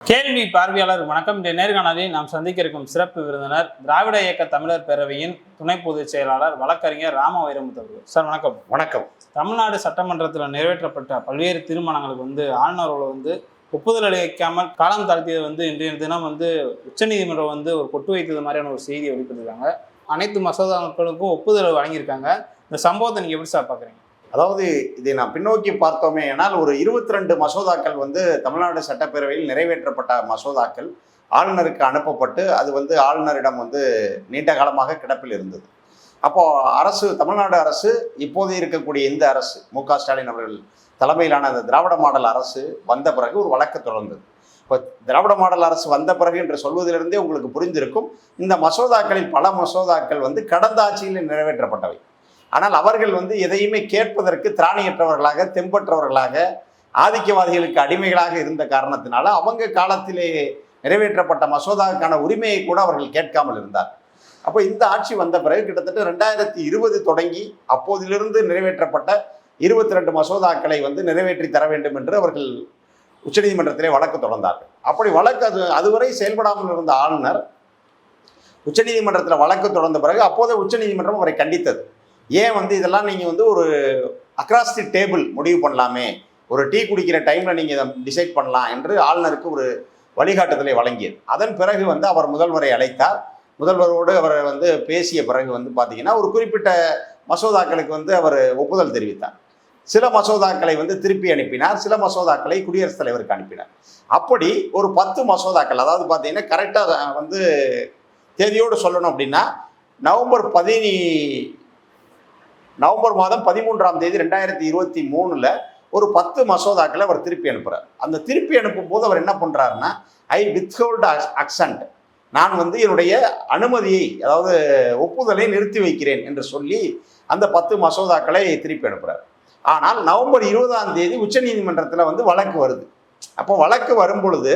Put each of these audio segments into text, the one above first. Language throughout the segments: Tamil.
கேள்வி பார்வையாளர் வணக்கம். இந்த நேர்காணலில் நாம் சந்திக்க இருக்கும் சிறப்பு விருந்தினர் திராவிட இயக்க தமிழர் பேரவையின் துணை பொதுச் செயலாளர் வழக்கறிஞர் ராம வைரமுத்து அவர்கள். சார் வணக்கம். வணக்கம். தமிழ்நாடு சட்டமன்றத்தில் நிறைவேற்றப்பட்ட பல்வேறு தீர்மானங்களுக்கு வந்து ஆளுநரோட வந்து ஒப்புதல் அளிக்காமல் காலம் தாழ்த்தியது வந்து இன்றைய தினம் வந்து உச்சநீதிமன்றம் வந்து ஒரு கொட்டு வைத்தது மாதிரியான ஒரு செய்தியை வெளிப்படுத்திருக்காங்க அனைத்து மசோதாக்களுக்கும் ஒப்புதல் வழங்கியிருக்காங்க. இந்த சம்பவத்தை நீங்க எப்படி சார் பாக்குறீங்க? அதாவது இதை நான் பின்னோக்கி பார்த்தோமே ஆனால் ஒரு இருபத்தி ரெண்டு மசோதாக்கள் வந்து தமிழ்நாடு சட்டப்பேரவையில் நிறைவேற்றப்பட்ட மசோதாக்கள் ஆளுநருக்கு அனுப்பப்பட்டு அது வந்து ஆளுநரிடம் வந்து நீண்ட காலமாக கிடப்பில் இருந்தது. அப்போது அரசு தமிழ்நாடு அரசு இப்போது இருக்கக்கூடிய இந்த அரசு மு க ஸ்டாலின் அவர்கள் தலைமையிலான அந்த திராவிட மாடல் அரசு வந்த பிறகு ஒரு வழக்கு தொடர்ந்தது. இப்போ திராவிட மாடல் அரசு வந்த பிறகு என்று சொல்வதிலிருந்தே உங்களுக்கு புரிந்திருக்கும் இந்த மசோதாக்களில் பல மசோதாக்கள் வந்து கடந்த ஆட்சியில் நிறைவேற்றப்பட்டவை. ஆனால் அவர்கள் வந்து எதையுமே கேட்பதற்கு திராணியற்றவர்களாக தெம்பற்றவர்களாக ஆதிக்கவாதிகளுக்கு அடிமைகளாக இருந்த காரணத்தினால அவங்க காலத்திலே நிறைவேற்றப்பட்ட மசோதாவுக்கான உரிமையை கூட அவர்கள் கேட்காமல் இருந்தார். அப்போ இந்த ஆட்சி வந்த பிறகு கிட்டத்தட்ட ரெண்டாயிரத்தி இருபது தொடங்கி அப்போதிலிருந்து நிறைவேற்றப்பட்ட இருபத்தி ரெண்டு மசோதாக்களை வந்து நிறைவேற்றி தர வேண்டும் என்று அவர்கள் உச்சநீதிமன்றத்திலே வழக்கு தொடர்ந்தார்கள். அப்படி வழக்கு அது அதுவரை செயல்படாமல் இருந்த ஆளுநர் உச்சநீதிமன்றத்தில் வழக்கு தொடர்ந்த பிறகு அப்போதே உச்சநீதிமன்றம் அவரை கண்டித்தது. ஏன் வந்து இதெல்லாம் நீங்கள் வந்து ஒரு அக்ராஸ் தி டேபிள் முடிவு பண்ணலாமே? ஒரு டீ குடிக்கிற டைமில் நீங்கள் இதை டிசைட் பண்ணலாம் என்று ஆளுநருக்கு ஒரு வழிகாட்டுதலை வழங்கியது. அதன் பிறகு வந்து அவர் முதல்வரை அழைத்தார். முதல்வரோடு அவர் வந்து பேசிய பிறகு வந்து பார்த்தீங்கன்னா ஒரு குறிப்பிட்ட மசோதாக்களுக்கு வந்து அவர் ஒப்புதல் தெரிவித்தார். சில மசோதாக்களை வந்து திருப்பி அனுப்பினார். சில மசோதாக்களை குடியரசுத் தலைவருக்கு அனுப்பினார். அப்படி ஒரு பத்து மசோதாக்கள் அதாவது பார்த்தீங்கன்னா கரெக்டாக வந்து தேதியோடு சொல்லணும் அப்படின்னா நவம்பர் பதினி நவம்பர் மாதம் பதிமூன்றாம் தேதி ரெண்டாயிரத்தி இருபத்தி மூணில் ஒரு பத்து மசோதாக்களை அவர் திருப்பி அனுப்புகிறார் அந்த திருப்பி அனுப்பும் போது அவர் என்ன பண்ணுறாருன்னா ஐ வித்ஹோல்டு அக்சன்ட். நான் வந்து என்னுடைய அனுமதியை அதாவது ஒப்புதலை நிறுத்தி வைக்கிறேன் என்று சொல்லி அந்த பத்து மசோதாக்களை திருப்பி அனுப்புகிறார் ஆனால் நவம்பர் இருபதாம் தேதி உச்சநீதிமன்றத்தில் வந்து வழக்கு வருது. அப்போ வழக்கு வரும் பொழுது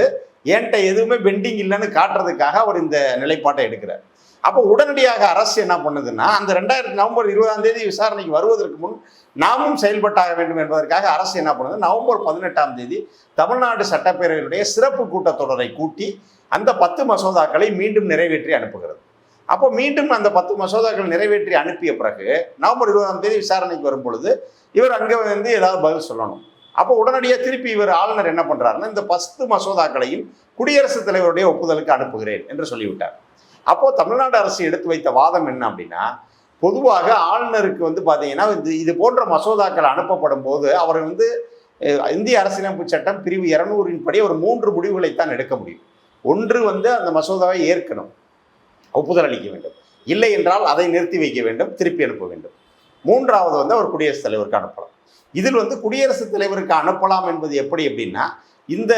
என்கிட்ட எதுவுமே பெண்டிங் இல்லைன்னு காட்டுறதுக்காக அவர் இந்த நிலைப்பாட்டை எடுக்கிறார். அப்போ உடனடியாக அரசு என்ன பண்ணுதுன்னா அந்த ரெண்டாயிரத்தி நவம்பர் இருபதாம் தேதி விசாரணைக்கு வருவதற்கு முன் நாமும் செயல்பட்டாக வேண்டும் என்பதற்காக அரசு என்ன பண்ணுது நவம்பர் பதினெட்டாம் தேதி தமிழ்நாடு சட்டப்பேரவையினுடைய சிறப்பு கூட்டத்தொடரை கூட்டி அந்த பத்து மசோதாக்களை மீண்டும் நிறைவேற்றி அனுப்புகிறது. அப்போ மீண்டும் அந்த பத்து மசோதாக்கள் நிறைவேற்றி அனுப்பிய பிறகு நவம்பர் இருபதாம் தேதி விசாரணைக்கு வரும் பொழுது இவர் அங்கே வந்து ஏதாவது பதில் சொல்லணும். அப்போ உடனடியாக திருப்பி இவர் ஆளுநர் என்ன பண்ணுறாருன்னா இந்த பத்து மசோதாக்களையும் குடியரசுத் தலைவருடைய ஒப்புதலுக்கு அனுப்புகிறேன் என்று சொல்லிவிட்டார். அப்போ தமிழ்நாடு அரசு எடுத்து வைத்த வாதம் என்ன அப்படின்னா பொதுவாக ஆளுநருக்கு வந்து பார்த்தீங்கன்னா இது இது போன்ற மசோதாக்கள் அனுப்பப்படும் போது அவர் வந்து இந்திய அரசியலமைப்பு சட்டம் பிரிவு இரநூறின் படி ஒரு மூன்று முடிவுகளைத்தான் எடுக்க முடியும். ஒன்று வந்து அந்த மசோதாவை ஏற்கணும். ஒப்புதல் அளிக்க வேண்டும். இல்லை என்றால் அதை நிறுத்தி வைக்க வேண்டும் திருப்பி அனுப்ப வேண்டும். மூன்றாவது வந்து அவர் குடியரசுத் தலைவருக்கு அனுப்பலாம். இதில் வந்து குடியரசுத் தலைவருக்கு அனுப்பலாம் என்பது எப்படி அப்படின்னா இந்த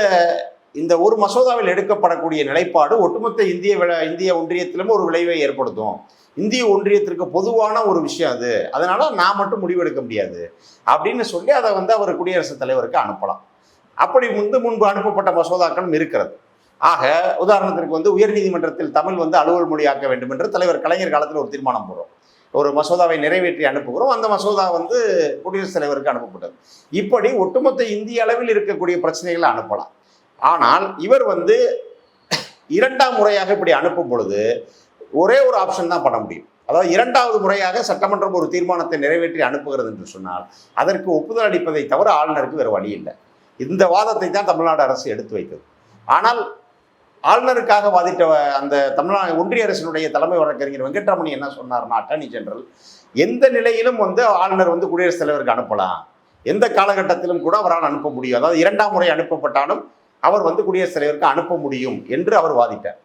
இந்த ஒரு மசோதாவில் எடுக்கப்படக்கூடிய நிலைப்பாடு ஒட்டுமொத்த இந்திய விழா இந்திய ஒன்றியத்திலும் ஒரு விளைவை ஏற்படுத்தும். இந்திய ஒன்றியத்திற்கு பொதுவான ஒரு விஷயம் அது. அதனால நான் மட்டும் முடிவெடுக்க முடியாது. அப்படின்னு சொல்லி அதை வந்து அவர் குடியரசுத் தலைவருக்கு அனுப்பலாம். அப்படி முன்பு முன்பு அனுப்பப்பட்ட மசோதாக்களும் இருக்கிறது. ஆக உதாரணத்திற்கு வந்து உயர்நீதிமன்றத்தில் தமிழ் வந்து அலுவல் மொழியாக்க வேண்டும் என்று தலைவர் கலைஞர் காலத்தில் ஒரு தீர்மானம் போடுறோம். ஒரு மசோதாவை நிறைவேற்றி அனுப்புகிறோம். அந்த மசோதா வந்து குடியரசுத் தலைவருக்கு அனுப்பப்பட்டது. இப்படி ஒட்டுமொத்த இந்திய அளவில் இருக்கக்கூடிய பிரச்சனைகளை அனுப்பலாம். ஆனால் இவர் வந்து இரண்டாம் முறையாக இப்படி அனுப்பும் பொழுது ஒரே ஒரு ஆப்ஷன் தான் பண்ண முடியும். அதாவது இரண்டாவது முறையாக சட்டமன்றம் ஒரு தீர்மானத்தை நிறைவேற்றி அனுப்புகிறது என்று சொன்னால் அதற்கு ஒப்புதல் அளிப்பதை தவிர ஆளுநருக்கு வேறு வழி இல்லை. இந்த வாதத்தை தான் தமிழ்நாடு அரசு எடுத்து வைத்தது. ஆனால் ஆளுநருக்காக வாதிட்ட அந்த தமிழ்நாடு ஒன்றிய அரசினுடைய தலைமை வழக்கறிஞர் வெங்கட்ரமணி என்ன சொன்னார்னா அட்டர்னி ஜெனரல் எந்த நிலையிலும் வந்து ஆளுநர் வந்து குடியரசுத் தலைவருக்கு அனுப்பலாம். எந்த காலகட்டத்திலும் கூட அவரால் அனுப்ப முடியும். அதாவது இரண்டாம் முறை அனுப்பப்பட்டாலும் அவர் வந்து குடியரசுத் தலைவருக்கு அனுப்ப முடியும் என்று அவர் வாதிட்டார்.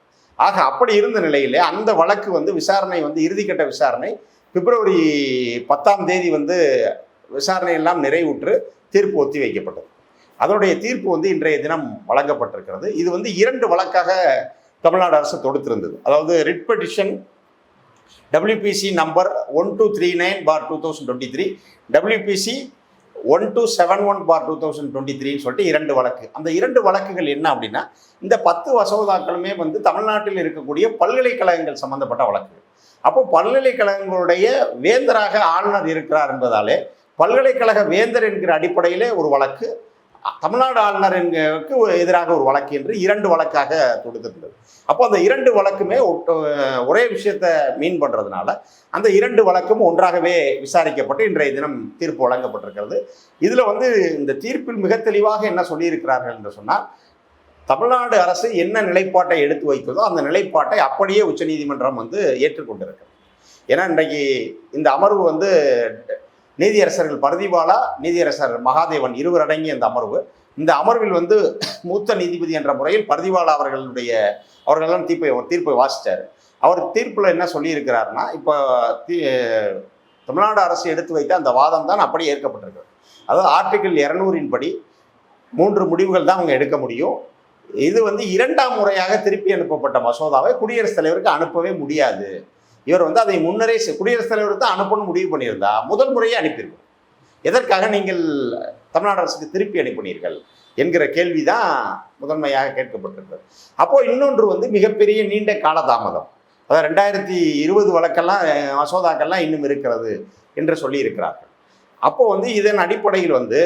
ஆக அப்படி இருந்த நிலையிலே அந்த வழக்கு வந்து விசாரணை வந்து இறுதிக்கட்ட விசாரணை. பிப்ரவரி பத்தாம் தேதி வந்து விசாரணை எல்லாம் நிறைவுற்று தீர்ப்பு ஒத்தி வைக்கப்பட்டது. அதனுடைய தீர்ப்பு வந்து இன்றைய தினம் வழங்கப்பட்டிருக்கிறது. இது வந்து இரண்டு வழக்காக தமிழ்நாடு அரசு தொடுத்திருந்தது. அதாவது writ petition WPC number one two three nine bar two thousand twenty three WPC one two seven one bar two thousand twenty த்ரீன்னு சொல்லிட்டு இரண்டு வழக்கு. அந்த இரண்டு வழக்குகள் என்ன அப்படின்னா இந்த பத்து மசோதாக்களுமே வந்து தமிழ்நாட்டில் இருக்கக்கூடிய பல்கலைக்கழகங்கள் சம்பந்தப்பட்ட வழக்கு அப்போ பல்கலைக்கழகங்களுடைய வேந்தராக ஆளுநர் இருக்கிறார் என்பதாலே பல்கலைக்கழக வேந்தர் என்கிற அடிப்படையிலே ஒரு வழக்கு தமிழ்நாடு ஆளுநருக்கு எதிராக ஒரு வழக்கு என்று இரண்டு வழக்காக தொடுத்திருந்தது அப்போ அந்த இரண்டு வழக்குமே ஒட்டு- ஒரே விஷயத்தை மீன் பண்றதுனால அந்த இரண்டு வழக்கும் ஒன்றாகவே விசாரிக்கப்பட்டு இன்றைய தினம் தீர்ப்பு வழங்கப்பட்டிருக்கிறது. இதுல வந்து இந்த தீர்ப்பில் மிக தெளிவாக என்ன சொல்லியிருக்கிறார்கள் என்று சொன்னால் தமிழ்நாடு அரசு என்ன நிலைப்பாட்டை எடுத்து வைத்ததோ அந்த நிலைப்பாட்டை அப்படியே உச்சநீதிமன்றம் வந்து ஏற்றுக்கொண்டிருக்கிறது. ஏன்னா இன்றைக்கு இந்த அமர்வு வந்து நீதியரசர்கள் பரதிபாலா நீதியரசர் மகாதேவன் இருவர் அடங்கிய அந்த அமர்வு. இந்த அமர்வில் வந்து மூத்த நீதிபதி என்ற முறையில் பரதிபாலா அவர்களுடைய அவர்களெல்லாம் தீர்ப்பை தீர்ப்பை வாசித்தார் அவர் தீர்ப்பில் என்ன சொல்லியிருக்கிறார்னா இப்போ தீ தமிழ்நாடு அரசு எடுத்து வைத்த அந்த வாதம் தான் அப்படியே ஏற்கப்பட்டிருக்கு. அதாவது ஆர்டிகிள் இரநூறின் படி மூன்று முடிவுகள் தான் அவங்க எடுக்க முடியும். இது வந்து இரண்டாம் முறையாக திருப்பி அனுப்பப்பட்ட மசோதாவை குடியரசுத் தலைவருக்கு அனுப்பவே முடியாது. இவர் வந்து அதை முன்னரே குடியரசுத் தலைவர் தான் அனுப்பணும்னு முடிவு பண்ணியிருந்தா முதல் முறையே அனுப்பியிருக்கும். எதற்காக நீங்கள் தமிழ்நாடு அரசுக்கு திருப்பி அனுப்பினீர்கள் என்கிற கேள்வி தான் முதன்மையாக கேட்கப்பட்டிருக்கிறது அப்போது இன்னொன்று வந்து மிகப்பெரிய நீண்ட காலதாமதம். அதாவது ரெண்டாயிரத்தி இருபது வழக்கெல்லாம் மசோதாக்கள்லாம் இன்னும் இருக்கிறது என்று சொல்லியிருக்கிறார்கள். அப்போது வந்து இதன் அடிப்படையில் வந்து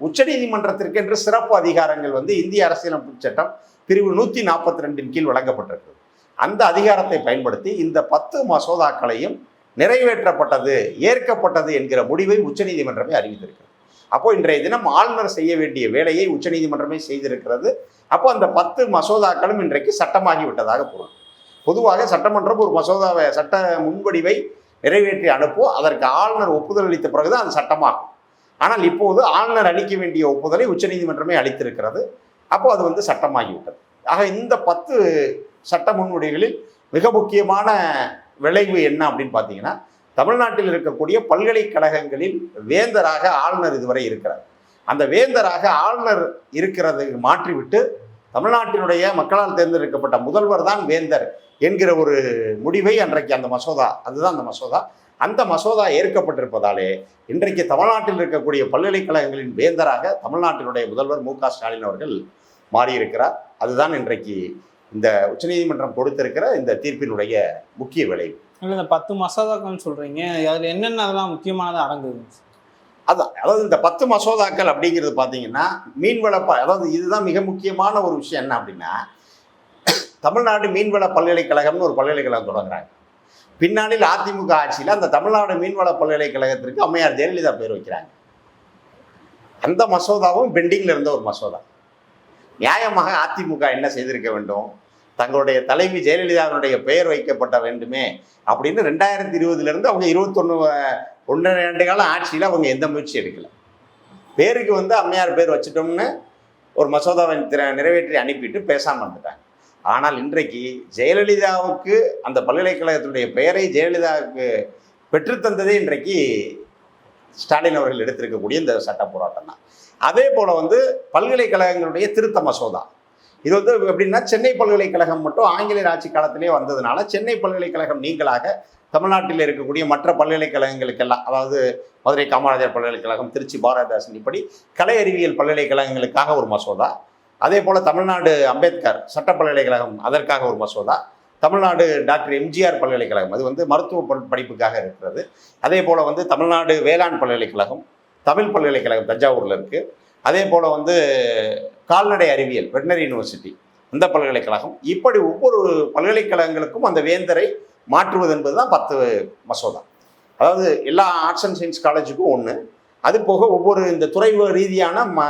உச்சநீதிமன்றத்திற்கென்று சிறப்பு அதிகாரங்கள் வந்து இந்திய அரசியலமைப்பு சட்டம் பிரிவு நூற்றி நாற்பத்தி ரெண்டின் கீழ் வழங்கப்பட்டிருக்கிறது. அந்த அதிகாரத்தை பயன்படுத்தி இந்த பத்து மசோதாக்களையும் நிறைவேற்றப்பட்டது ஏற்கப்பட்டது என்கிற முடிவை உச்சநீதிமன்றமே அறிவித்திருக்கிறது. அப்போ இன்றைய தினம் ஆளுநர் செய்ய வேண்டிய வேலையை உச்சநீதிமன்றமே செய்திருக்கிறது. அப்போ அந்த பத்து மசோதாக்களும் இன்றைக்கு சட்டமாகி விட்டதாக பொருள். பொதுவாக சட்டமன்றம் ஒரு மசோதாவை சட்ட முன்வடிவை நிறைவேற்றி அனுப்பும் அதற்கு ஆளுநர் ஒப்புதல் அளித்த பிறகுதான் அது சட்டமாகும். ஆனால் இப்போது ஆளுநர் அளிக்க வேண்டிய ஒப்புதலை உச்சநீதிமன்றமே அளித்திருக்கிறது. அப்போ அது வந்து சட்டமாகிவிட்டது ஆக இந்த பத்து சட்ட முன்மொழிகளில் மிக முக்கியமான விளைவு என்ன அப்படின்னு பார்த்தீங்கன்னா தமிழ்நாட்டில் இருக்கக்கூடிய பல்கலைக்கழகங்களில் வேந்தராக ஆளுநர் இதுவரை இருக்கிறார். அந்த வேந்தராக ஆளுநர் இருக்கிறது மாற்றிவிட்டு தமிழ்நாட்டினுடைய மக்களால் தேர்ந்தெடுக்கப்பட்ட முதல்வர் தான் வேந்தர் என்கிற ஒரு முடிவை அன்றைக்கு அந்த மசோதா அதுதான் அந்த மசோதா. அந்த மசோதா ஏற்கப்பட்டிருப்பதாலே இன்றைக்கு தமிழ்நாட்டில் இருக்கக்கூடிய பல்கலைக்கழகங்களின் வேந்தராக தமிழ்நாட்டினுடைய முதல்வர் மு க ஸ்டாலின் அவர்கள் மாறியிருக்கிறார். அதுதான் இன்றைக்கு இந்த உச்சநீதிமன்றம் கொடுத்திருக்கிற இந்த தீர்ப்பினுடைய முக்கிய விளைவு. இல்லை இந்த பத்து மசோதாக்கள்னு சொல்றீங்க. அதில் என்னென்ன அதெல்லாம் முக்கியமானது அடங்குது? அதான் அதாவது இந்த பத்து மசோதாக்கள் அப்படிங்கிறது பார்த்தீங்கன்னா மீன்வள ப அதாவது இதுதான் மிக முக்கியமான ஒரு விஷயம் என்ன அப்படின்னா தமிழ்நாடு மீன்வள பல்கலைக்கழகம்னு ஒரு பல்கலைக்கழகம் தொடங்குறாங்க. பின்னாளில் அதிமுக ஆட்சியில் அந்த தமிழ்நாடு மீன்வள பல்கலைக்கழகத்திற்கு அம்மையார் ஜெயலலிதா பேர் வைக்கிறாங்க. அந்த மசோதாவும் பெண்டிங்கில் இருந்த ஒரு மசோதா. நியாயமாக அதிமுக என்ன செய்திருக்க வேண்டும்? தங்களுடைய தலைவி ஜெயலலிதாவினுடைய பெயர் வைக்கப்பட்ட வேண்டுமே அப்படின்னு ரெண்டாயிரத்தி இருபதுலேருந்து அவங்க இருபத்தொன்று ஒன்றரை ரெண்டு காலம் ஆட்சியில் அவங்க எந்த முயற்சி எடுக்கலை. பேருக்கு வந்து அம்மையார் பேர் வச்சிட்டோம்னு ஒரு மசோதாவை நிறைவேற்றி அனுப்பிட்டு பேசாமல் வந்துட்டாங்க ஆனால் இன்றைக்கு ஜெயலலிதாவுக்கு அந்த பல்கலைக்கழகத்தினுடைய பெயரை ஜெயலலிதாவுக்கு பெற்றுத்தந்ததே இன்றைக்கு ஸ்டாலின் அவர்கள் எடுத்திருக்கக்கூடிய இந்த சட்ட போராட்டம் தான். அதே போல் வந்து பல்கலைக்கழகங்களுடைய திருத்த மசோதா. இது வந்து எப்படின்னா சென்னை பல்கலைக்கழகம் மட்டும் ஆங்கிலேயர் ஆட்சி காலத்திலே வந்ததுனால சென்னை பல்கலைக்கழகம் நீங்களாக தமிழ்நாட்டில் இருக்கக்கூடிய மற்ற பல்கலைக்கழகங்களுக்கெல்லாம் அதாவது மதுரை காமராஜர் பல்கலைக்கழகம் திருச்சி பாரதிதாசன் இப்படி கலை அறிவியல் பல்கலைக்கழகங்களுக்காக ஒரு மசோதா. அதே போல் தமிழ்நாடு அம்பேத்கர் சட்ட பல்கலைக்கழகம் அதற்காக ஒரு மசோதா. தமிழ்நாடு டாக்டர் எம்ஜிஆர் பல்கலைக்கழகம் அது வந்து மருத்துவ படிப்புக்காக இருக்கிறது. அதே போல் வந்து தமிழ்நாடு வேளாண் பல்கலைக்கழகம் தமிழ் பல்கலைக்கழகம் தஞ்சாவூரில் இருக்குது அதே போல் வந்து கால்நடை அறிவியல் வெட்டினரி யூனிவர்சிட்டி அந்த பல்கலைக்கழகம். இப்படி ஒவ்வொரு பல்கலைக்கழகங்களுக்கும் அந்த வேந்தரை மாற்றுவது என்பது தான் பத்து மசோதா. அதாவது எல்லா ஆர்ட்ஸ் அண்ட் சயின்ஸ் காலேஜுக்கும் ஒன்று அது போக ஒவ்வொரு இந்த துறை ரீதியான ம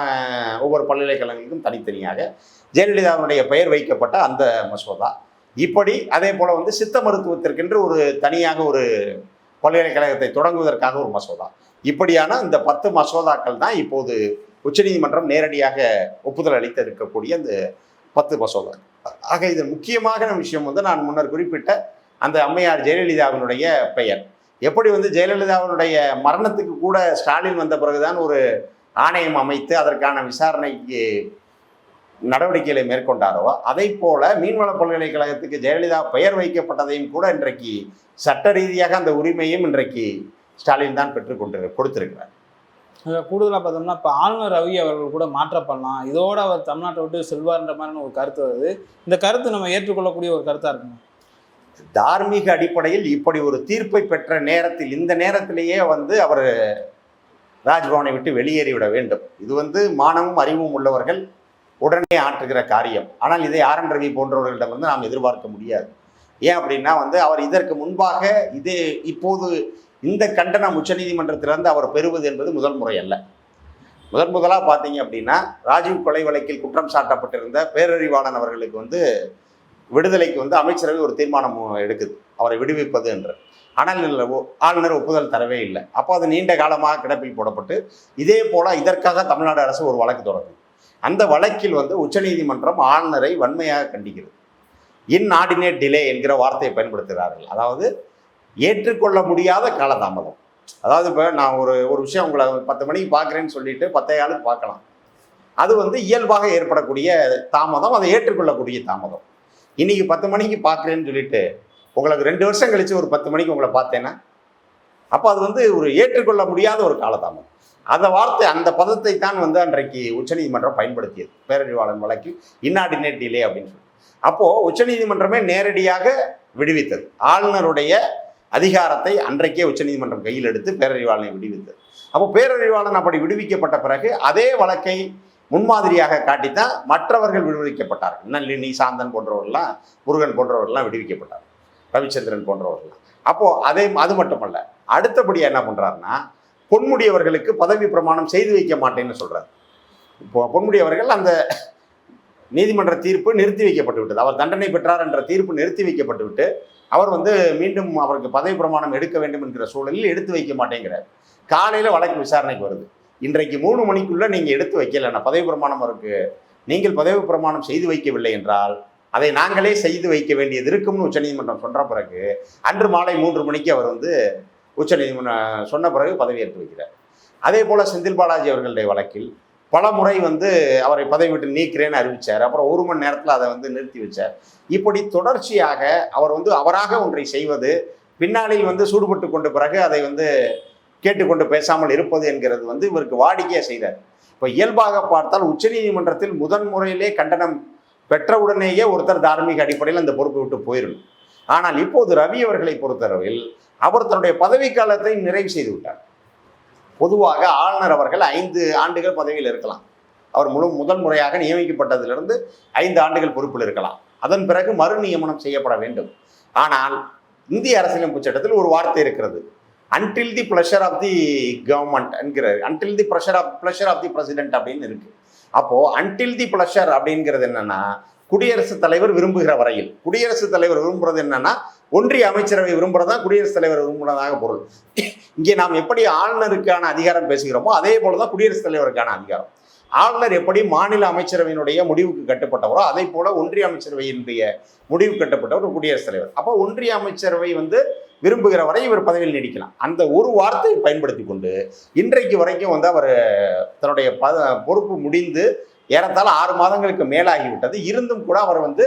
ஒவ்வொரு பல்கலைக்கழகங்களுக்கும் தனித்தனியாக ஜெயலலிதாவுடைய பெயர் வைக்கப்பட்ட அந்த மசோதா. இப்படி அதே போல் வந்து சித்த மருத்துவத்திற்கென்று ஒரு தனியாக ஒரு பல்கலைக்கழகத்தை தொடங்குவதற்காக ஒரு மசோதா. இப்படியான இந்த பத்து மசோதாக்கள் தான் இப்போது உச்சநீதிமன்றம் நேரடியாக ஒப்புதல் அளித்து இருக்கக்கூடிய அந்த பத்து மசோதா. ஆக இது முக்கியமான விஷயம் வந்து நான் முன்னர் குறிப்பிட்ட அந்த அம்மையார் ஜெயலலிதாவினுடைய பெயர். எப்படி வந்து ஜெயலலிதாவினுடைய மரணத்துக்கு கூட ஸ்டாலின் வந்த பிறகுதான் ஒரு ஆணையம் அமைத்து அதற்கான விசாரணைக்கு நடவடிக்கைகளை மேற்கொண்டாரோ அதை போல மீன்வள பல்கலைக்கழகத்துக்கு ஜெயலலிதா பெயர் வைக்கப்பட்டதையும் கூட இன்றைக்கு சட்ட ரீதியாக அந்த உரிமையும் இன்றைக்கு ஸ்டாலின் தான் பெற்றுக்கொண்டு கொடுத்திருக்கிறார். கூடுதலாக பார்த்தோம்னா இப்போ ஆளுநர் ரவி அவர்கள் கூட மாற்றப்படலாம் இதோடு அவர் தமிழ்நாட்டை விட்டு செல்வார்ன்ற மாதிரியான ஒரு கருத்து வருது. இந்த கருத்து நம்ம ஏற்றுக்கொள்ளக்கூடிய ஒரு கருத்தாக இருக்குமா தார்மீக அடிப்படையில் இப்படி ஒரு தீர்ப்பை பெற்ற நேரத்தில் இந்த நேரத்திலேயே வந்து அவர் ராஜ்பவனை விட்டு வெளியேறிவிட வேண்டும். இது வந்து மானமும் அறிவும் உள்ளவர்கள் உடனே ஆற்றுகிற காரியம். ஆனால் இதை ஆர் என் ரவி போன்றவர்களிடமிருந்து நாம் எதிர்பார்க்க முடியாது. ஏன் அப்படின்னா வந்து அவர் இதற்கு முன்பாக இது இப்போது இந்த கண்டனம் உச்சநீதிமன்றத்திலிருந்து அவர் பெறுவது என்பது முதல் முறை அல்ல. முதன் முதலாக பார்த்தீங்க அப்படின்னா ராஜீவ் கொலை வழக்கில் குற்றம் சாட்டப்பட்டிருந்த பேரறிவாளன் அவர்களுக்கு வந்து விடுதலைக்கு வந்து அமைச்சரவை ஒரு தீர்மானம் எடுக்குது. அவரை விடுவிப்பது என்று. ஆனால் ஒ- ஆளுநர் ஒப்புதல் தரவே இல்லை. அப்போ அது நீண்ட காலமாக கிடப்பில் போடப்பட்டு இதே போல் இதற்காக தமிழ்நாடு அரசு ஒரு வழக்கு தொடங்கும் அந்த வழக்கில் வந்து உச்சநீதிமன்றம் ஆளுநரை வன்மையாக கண்டிக்கிறது. இன்ஆர்டினேட் டிலே என்கிற வார்த்தையை பயன்படுத்துகிறார்கள். அதாவது ஏற்றுக்கொள்ள முடியாத காலதாமதம். அதாவது இப்போ நான் ஒரு ஒரு விஷயம் உங்களை பத்து மணிக்கு பார்க்குறேன்னு சொல்லிட்டு பத்தே ஆளுக்கு பார்க்கலாம். அது வந்து இயல்பாக ஏற்படக்கூடிய தாமதம் அதை ஏற்றுக்கொள்ளக்கூடிய தாமதம். இன்னைக்கு பத்து மணிக்கு பார்க்குறேன்னு சொல்லிட்டு உங்களுக்கு ரெண்டு வருஷம் கழித்து ஒரு பத்து மணிக்கு உங்களை பார்த்தேன்னா அப்போ அது வந்து ஒரு ஏற்றுக்கொள்ள முடியாத ஒரு காலதாமதம். அந்த வார்த்தை அந்த பதத்தை தான் வந்து அன்றைக்கு உச்சநீதிமன்றம் பயன்படுத்தியது. பேரறிவாளன் வழக்கில் இன்னார்டினேட் டிலே அப்படின்னு சொல்லி. அப்போது உச்சநீதிமன்றமே நேரடியாக விடுவித்தது. ஆளுநருடைய அதிகாரத்தை அன்றைக்கே உச்சநீதிமன்றம் கையில் எடுத்து பேரறிவாளனை விடுவித்தது. அப்போ பேரறிவாளன் அப்படி விடுவிக்கப்பட்ட பிறகு அதே வழக்கை முன்மாதிரியாக காட்டித்தான் மற்றவர்கள் விடுவிக்கப்பட்டார்கள். நல்லினி சாந்தன் போன்றவர்கள்லாம் முருகன் போன்றவர்கள்லாம் விடுவிக்கப்பட்டார் ரவிச்சந்திரன் போன்றவர்கள்லாம். அப்போது அதே அது மட்டுமல்ல அடுத்தபடியாக என்ன பண்ணுறாருன்னா பொன்முடியவர்களுக்கு பதவி பிரமாணம் செய்து வைக்க மாட்டேன்னு சொல்கிறார் இப்போ பொன்முடியவர்கள் அந்த நீதிமன்ற தீர்ப்பு நிறுத்தி வைக்கப்பட்டு விட்டது அவர் தண்டனை பெற்றார் என்ற தீர்ப்பு நிறுத்தி வைக்கப்பட்டு விட்டு அவர் வந்து மீண்டும் அவருக்கு பதவி பிரமாணம் எடுக்க வேண்டும் என்கிற சூழலில் எடுத்து வைக்க மாட்டேங்கிறார். காலையில் வழக்கு விசாரணைக்கு வருது. இன்றைக்கு மூணு மணிக்குள்ளே நீங்கள் எடுத்து வைக்கலன்னா பதவி பிரமாணம் அவருக்கு நீங்கள் பதவி பிரமாணம் செய்து வைக்கவில்லை என்றால் அதை நாங்களே செய்து வைக்க வேண்டியது இருக்கும்னு உச்சநீதிமன்றம் சொன்ன பிறகு அன்று மாலை மூன்று மணிக்கு அவர் வந்து உச்சநீதிமன்றம் சொன்ன பிறகு பதவியேற்று வைக்கிறார். அதே போல் செந்தில் பாலாஜி அவர்களுடைய வழக்கில் பல முறை வந்து அவரை பதவி விட்டு நீக்கிறேன்னு அறிவிச்சார். அப்புறம் ஒரு மணி நேரத்தில் அதை வந்து நிறுத்தி வச்சார். இப்படி தொடர்ச்சியாக அவர் வந்து அவராக ஒன்றை செய்வது பின்னாளில் வந்து சூடுபட்டு கொண்ட பிறகு அதை வந்து கேட்டுக்கொண்டு பேசாமல் இருப்பது என்கிறது வந்து இவருக்கு வாடிக்கையாக செய்தார். இப்போ இயல்பாக பார்த்தால் உச்சநீதிமன்றத்தில் முதன் முறையிலே கண்டனம் பெற்றவுடனேயே ஒருத்தர் தார்மீக அடிப்படையில் அந்த பொறுப்பை விட்டு போயிடணும் ஆனால் இப்போது ரவி அவர்களை பொறுத்தளவில் அவர் தன்னுடைய பதவிக்காலத்தை நிறைவு செய்து விட்டார். பொதுவாக ஆளுநர் அவர்கள் ஐந்து ஆண்டுகள் பதவியில் இருக்கலாம். அவர் முழு முதல் முறையாக நியமிக்கப்பட்டதிலிருந்து ஐந்து ஆண்டுகள் பொறுப்பில் இருக்கலாம். அதன் பிறகு மறு நியமனம் செய்யப்பட வேண்டும். ஆனால் இந்திய அரசியலமைப்பு சட்டத்தில் ஒரு வார்த்தை இருக்கிறது. Until the pleasure of the government என்கிறார். Until the pleasure of pleasure of the president அப்படின்னு இருக்கு. அப்போ அன்டில் தி ப்ளஷர் அப்படிங்கிறது என்னன்னா குடியரசுத் தலைவர் விரும்புகிற வரையில். குடியரசுத் தலைவர் விரும்புறது என்னன்னா ஒன்றிய அமைச்சரவை விரும்புறதா குடியரசுத் தலைவர் விரும்புறதாக பொருள். இங்கே நாம் எப்படி ஆளுநருக்கான அதிகாரம் பேசுகிறோமோ அதே போலதான் குடியரசுத் தலைவருக்கான அதிகாரம். ஆளுநர் எப்படி மாநில அமைச்சரவையினுடைய முடிவுக்கு கட்டுப்பட்டவரோ அதே போல ஒன்றிய அமைச்சரவையினுடைய முடிவு கட்டப்பட்டவர் குடியரசுத் தலைவர். அப்போ ஒன்றிய அமைச்சரவை வந்து விரும்புகிற வரை இவர் பதவியில் நீடிக்கலாம். அந்த ஒரு வார்த்தையை பயன்படுத்தி கொண்டு இன்றைக்கு வரைக்கும் வந்து அவர் தன்னுடைய பத பொறுப்பு முடிந்து ஏறத்தாழ ஆறு மாதங்களுக்கு மேலாகிவிட்டது. இருந்தும் கூட அவர் வந்து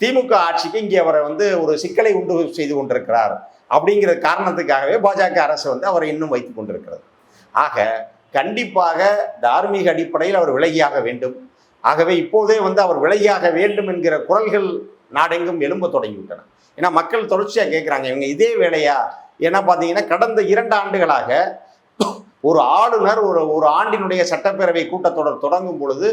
திமுக ஆட்சிக்கு இங்கே அவரை வந்து ஒரு சிக்கலை உண்டு செய்து கொண்டிருக்கிறார் அப்படிங்கிற காரணத்துக்காகவே பாஜக அரசு வந்து அவரை இன்னும் வைத்து கொண்டிருக்கிறது. ஆக கண்டிப்பாக தார்மீக அடிப்படையில் அவர் விலகியாக வேண்டும். ஆகவே இப்போதே வந்து அவர் விலகியாக வேண்டும் என்கிற குரல்கள் நாடெங்கும் எழும்ப தொடங்கிவிட்டன. ஏன்னா மக்கள் தொடர்ச்சியாக கேட்குறாங்க இவங்க இதே வேலையா? ஏன்னா பார்த்தீங்கன்னா கடந்த இரண்டு ஆண்டுகளாக ஒரு ஆளுநர் ஒரு ஒரு ஆண்டினுடைய சட்டப்பேரவை கூட்டத்தொடர் தொடங்கும் பொழுது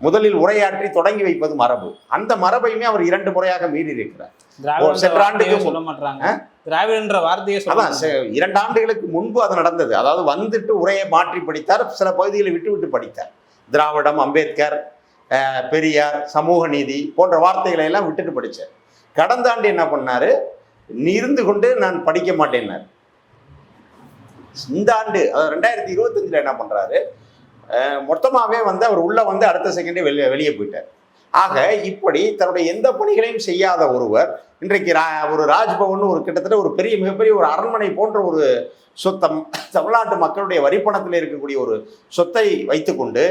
முதலில் உரையாற்றி தொடங்கி வைப்பது மரபு. அந்த மரபையுமே அவர் இரண்டு முறையாக மீறி இருக்கிறார். திராவிடன்ற சென்ற ஆண்டுக்கு வார்த்தையே சொல்ல மாட்டாங்க திராவிடன்ற வார்த்தையே சொல்ல அதான் செ- இரண்டு ஆண்டுகளுக்கு முன்பு அது நடந்தது. அதாவது வந்துட்டு உரையை மாற்றி படித்தார் சில பகுதிகளை விட்டு விட்டு படித்தார். திராவிடம் அம்பேத்கர் பெரியார் சமூக நீதி போன்ற வார்த்தைகளை எல்லாம் விட்டுட்டு படித்தார் கடந்த ஆண்டு என்ன பண்ணாரு? இருந்து கொண்டு நான் படிக்க மாட்டேன்னார். இந்த ஆண்டு அதாவது ரெண்டாயிரத்தி இருபத்தஞ்சில் என்ன பண்ணுறாரு மொத்தமாகவே வந்து அவர் உள்ளே வந்து அடுத்த செகண்டே வெளியே வெளியே போயிட்டார். ஆக இப்படி தன்னுடைய எந்த பணிகளையும் செய்யாத ஒருவர் இன்றைக்கு ரா- ஒரு ராஜ்பவன் ஒரு கிட்டத்தட்ட ஒரு பெரிய மிகப்பெரிய ஒரு அரண்மனை போன்ற ஒரு சொத்தம் தமிழ்நாட்டு மக்களுடைய வரிப்பணத்தில் இருக்கக்கூடிய ஒரு சொத்தை வைத்துக்கொண்டு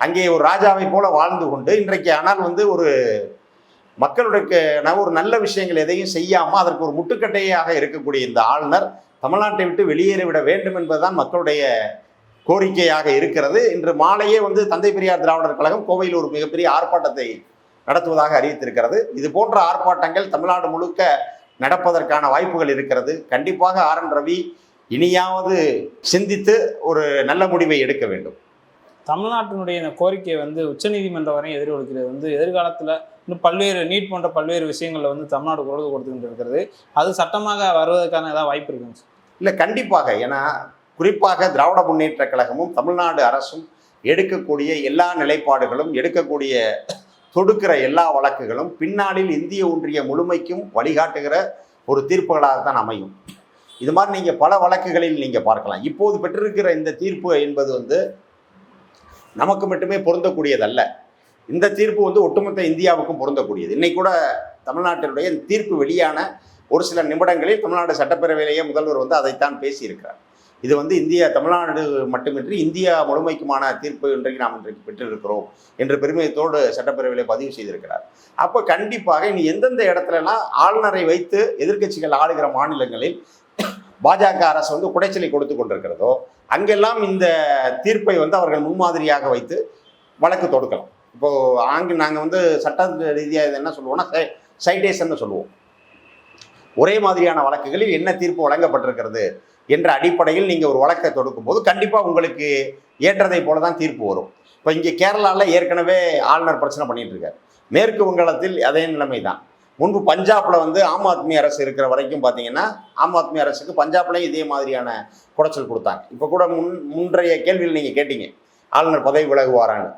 அங்கே ஒரு ராஜாவை போல வாழ்ந்து கொண்டு இன்றைக்கு ஆனால் வந்து ஒரு மக்களுடைய ந- ஒரு நல்ல விஷயங்கள் எதையும் செய்யாமல் அதற்கு ஒரு முட்டுக்கட்டையாக இருக்கக்கூடிய இந்த ஆளுநர் தமிழ்நாட்டை விட்டு வெளியேறிவிட வேண்டும் என்பதுதான் மக்களுடைய கோரிக்கையாக இருக்கிறது. இன்று மாலையே வந்து தந்தை பெரியார் திராவிடர் கழகம் கோவையில் ஒரு மிகப்பெரிய ஆர்ப்பாட்டத்தை நடத்துவதாக அறிவித்திருக்கிறது. இது போன்ற ஆர்ப்பாட்டங்கள் தமிழ்நாடு முழுக்க நடப்பதற்கான வாய்ப்புகள் இருக்கிறது. கண்டிப்பாக ஆர் என் ரவி இனியாவது சிந்தித்து ஒரு நல்ல முடிவை எடுக்க வேண்டும். தமிழ்நாட்டினுடைய இந்த கோரிக்கையை வந்து உச்சநீதிமன்றம் வரையும் எதிரொலிக்கிறது. வந்து எதிர்காலத்தில் இன்னும் பல்வேறு நீட் போன்ற பல்வேறு விஷயங்களில் வந்து தமிழ்நாடு குரல் கொடுத்துக்கிட்டு இருக்கிறது. அது சட்டமாக வருவதற்கான ஏதாவது வாய்ப்பு இருக்குங்க சார்? இல்லை கண்டிப்பாக. ஏன்னா குறிப்பாக திராவிட முன்னேற்ற கழகமும் தமிழ்நாடு அரசும் எடுக்கக்கூடிய எல்லா நிலைப்பாடுகளும் எடுக்கக்கூடிய தொடுக்கிற எல்லா வழக்குகளும் பின்னாளில் இந்திய ஒன்றிய முழுமைக்கும் வழிகாட்டுகிற ஒரு தீர்ப்புகளாகத்தான் அமையும். இது மாதிரி நீங்கள் பல வழக்குகளில் நீங்கள் பார்க்கலாம். இப்போது பெற்றிருக்கிற இந்த தீர்ப்பு என்பது வந்து நமக்கு மட்டுமே பொருந்தக்கூடியதல்ல. இந்த தீர்ப்பு வந்து ஒட்டுமொத்த இந்தியாவுக்கும் பொருந்தக்கூடியது. இன்னைக்கு கூட தமிழ்நாட்டினுடைய தீர்ப்பு வெளியான ஒரு சில நிமிடங்களில் தமிழ்நாடு சட்டப்பேரவையிலேயே முதல்வர் வந்து அதைத்தான் பேசியிருக்கிறார். இது வந்து இந்தியா தமிழ்நாடு மட்டுமின்றி இந்தியா முழுமைக்குமான தீர்ப்பு இன்றைக்கு நாம் இன்றைக்கு பெற்றிருக்கிறோம் என்று பெருமிதத்தோடு சட்டப்பேரவையில் பதிவு செய்திருக்கிறார். அப்போ கண்டிப்பாக இனி எந்தெந்த இடத்துலலாம் ஆளுநரை வைத்து எதிர்க்கட்சிகள் ஆளுகிற மாநிலங்களில் பாஜக அரசு வந்து குடைச்சலை கொடுத்து கொண்டிருக்கிறதோ அங்கெல்லாம் இந்த தீர்ப்பை வந்து அவர்கள் முன்மாதிரியாக வைத்து வழக்கு தொடுக்கலாம். இப்போது ஆங்கு நாங்கள் வந்து சட்ட ரீதியாக இது என்ன சொல்லுவோம்னா சைட்டேஷன் சொல்லுவோம். ஒரே மாதிரியான வழக்குகளில் என்ன தீர்ப்பு வழங்கப்பட்டிருக்கிறது என்ற அடிப்படையில் நீங்கள் ஒரு வழக்கை தொடுக்கும்போது கண்டிப்பாக உங்களுக்கு ஏற்றதை போல தான் தீர்ப்பு வரும். இப்போ இங்கே கேரளாவில் ஏற்கனவே ஆளுநர் பிரச்சனை பண்ணிகிட்டு இருக்கார் மேற்கு வங்காளத்தில் அதே நிலைமை தான் முன்பு பஞ்சாப்பில் வந்து ஆம் ஆத்மி அரசு இருக்கிற வரைக்கும் பார்த்தீங்கன்னா ஆம் ஆத்மி அரசுக்கு பஞ்சாப்லேயும் இதே மாதிரியான குடைச்சல் கொடுத்தாங்க. இப்போ கூட முன் முன்றைய கேள்வியில் நீங்கள் கேட்டீங்க. ஆளுநர் பதவி விலகுவாரான்னு.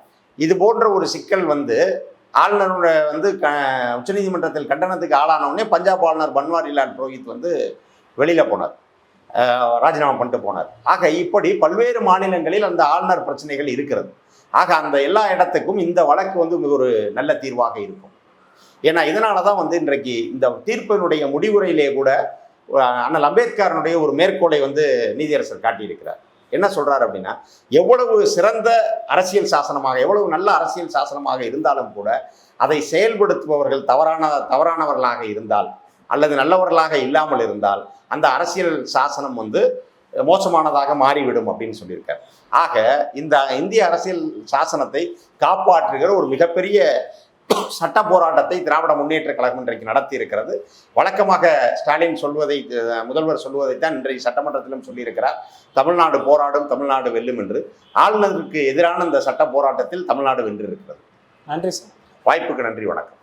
இது போன்ற ஒரு சிக்கல் வந்து ஆளுநரோட வந்து க உச்சநீதிமன்றத்தில் கண்டனத்துக்கு ஆளானவுடனே பஞ்சாப் ஆளுநர் பன்வாரிலால் புரோஹித் வந்து வெளியில் போனார். ராஜினாமா பண்ணிட்டு போனார். ஆக இப்படி பல்வேறு மாநிலங்களில் அந்த ஆளுநர் பிரச்சனைகள் இருக்கிறது. ஆக அந்த எல்லா இடத்துக்கும் இந்த வழக்கு வந்து ஒரு நல்ல தீர்வாக இருக்கும். ஏன்னா இதனால தான் வந்து இன்றைக்கு இந்த தீர்ப்பினுடைய முடிவுரையிலே கூட அண்ணல் அம்பேத்கரனுடைய ஒரு மேற்கோளை வந்து நீதியரசர் காட்டியிருக்கிறார். என்ன சொல்றாரு அப்படின்னா எவ்வளவு சிறந்த அரசியல் சாசனமாக எவ்வளவு நல்ல அரசியல் சாசனமாக இருந்தாலும் கூட அதை செயல்படுத்துபவர்கள் தவறான தவறானவர்களாக இருந்தால் அல்லது நல்லவர்களாக இல்லாமல் இருந்தால் அந்த அரசியல் சாசனம் வந்து மோசமானதாக மாறிவிடும் அப்படின்னு சொல்லியிருக்கார். ஆக இந்த இந்திய அரசியல் சாசனத்தை காப்பாற்றுகிற ஒரு மிகப்பெரிய சட்ட போராட்டத்தை திராவிட முன்னேற்ற கழகம் இன்றைக்கு நடத்தி இருக்கிறது வழக்கமாக ஸ்டாலின் சொல்வதை முதல்வர் சொல்வதைத்தான் இன்றைக்கு சட்டமன்றத்திலும் சொல்லியிருக்கிறார். தமிழ்நாடு போராடும் தமிழ்நாடு வெல்லும் என்று. ஆளுநருக்கு எதிரான இந்த சட்ட போராட்டத்தில் தமிழ்நாடு வென்றிருக்கிறது. நன்றி சார். வாய்ப்புக்கு நன்றி வணக்கம்.